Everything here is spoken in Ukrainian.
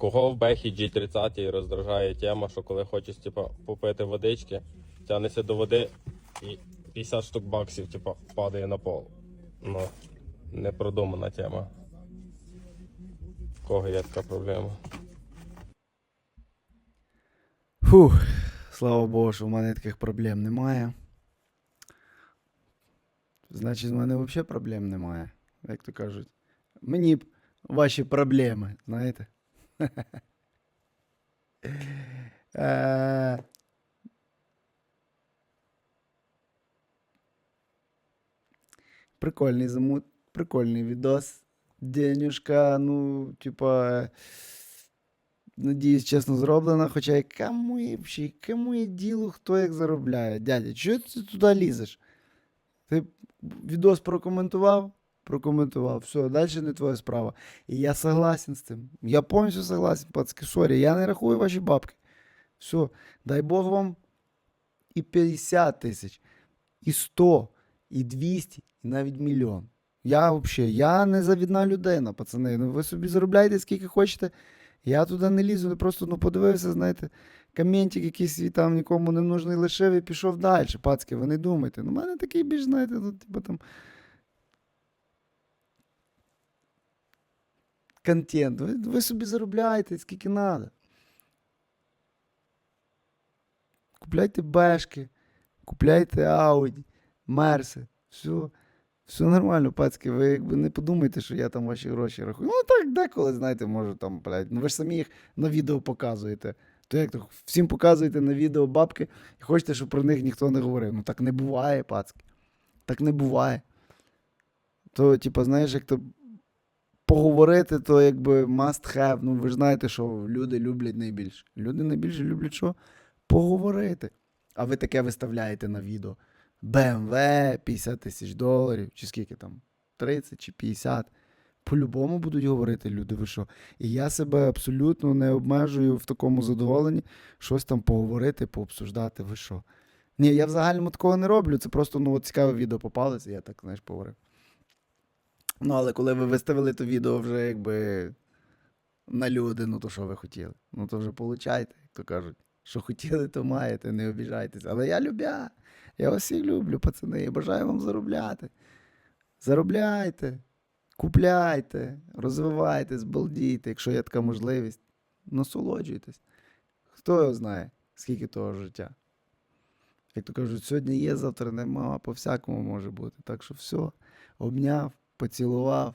Кого в Бехі G30 роздражає тема, що коли хочеш типа, попити водички, тягнешся до води і 50 штук баксів типа, падає на пол. Ну, непродумана тема. В кого є така проблема? Фух, слава Богу, що в мене таких проблем немає. Значить, в мене взагалі проблем немає. Як то кажуть. Мені ваші проблеми, знаєте. Е, Прикольний замут, прикольний відос. Денюшка, ну, типа. Надіюсь, чесно зроблена, хоча і кому є, кому є діло, хто як заробляє. Дядя, чого ти туди лізеш? Ти відос прокоментував? Прокоментував. Все, далі не твоя справа. І я согласен з цим. Я повністю согласен, пацки. Сорі, я не рахую ваші бабки. Все, дай Бог вам і 50 тисяч, і 100, і 200, і навіть мільйон. Я взагалі, я не завідна людина, пацани. Ну ви собі заробляйте скільки хочете. Я туди не лізу, не просто ну, подивився, знаєте, коментик якийсь там нікому не нужний лишив і пішов далі. Пацки, ви не думайте. Ну, в мене такий більш, знаєте, ну, типу там. Контент. Ви, ви собі заробляєте, скільки треба. Купляйте бешки, купляйте Ауді, Мерси. Все. Все нормально, пацки, ви якби не подумайте, що я там ваші гроші рахую. Ну так, деколи, знаєте, можу там, блядь. Ну ви ж самі їх на відео показуєте. То як то всім показуєте на відео бабки і хочете, щоб про них ніхто не говорив. Ну так не буває, пацки. Так не буває. То, типа, знаєш, як то поговорити, то якби must have. Ну ви ж знаєте, що люди люблять найбільше. Люди найбільше люблять що? Поговорити. А ви таке виставляєте на відео. BMW 50 тисяч доларів, чи скільки там? 30 чи 50. По-любому будуть говорити люди, ви що. І я себе абсолютно не обмежую в такому задоволенні щось там поговорити, пообсуждати, ви що. Ні, я в загальному такого не роблю. Це просто ну, цікаве відео попалося, я так, знаєш, поговорив. Ну, але коли ви виставили то відео вже якби на люди, ну то що ви хотіли? Ну то вже получайте, як то кажуть. Що хотіли, то маєте, не обіжайтеся. Але я любя. Я вас люблю, пацани, і бажаю вам заробляти. Заробляйте, купляйте, розвивайтесь, балдійте, якщо є така можливість. Насолоджуйтесь. Хто його знає, скільки того життя. Як то кажуть, сьогодні є, завтра нема, по всякому може бути. Так що все, обняв, поцілував.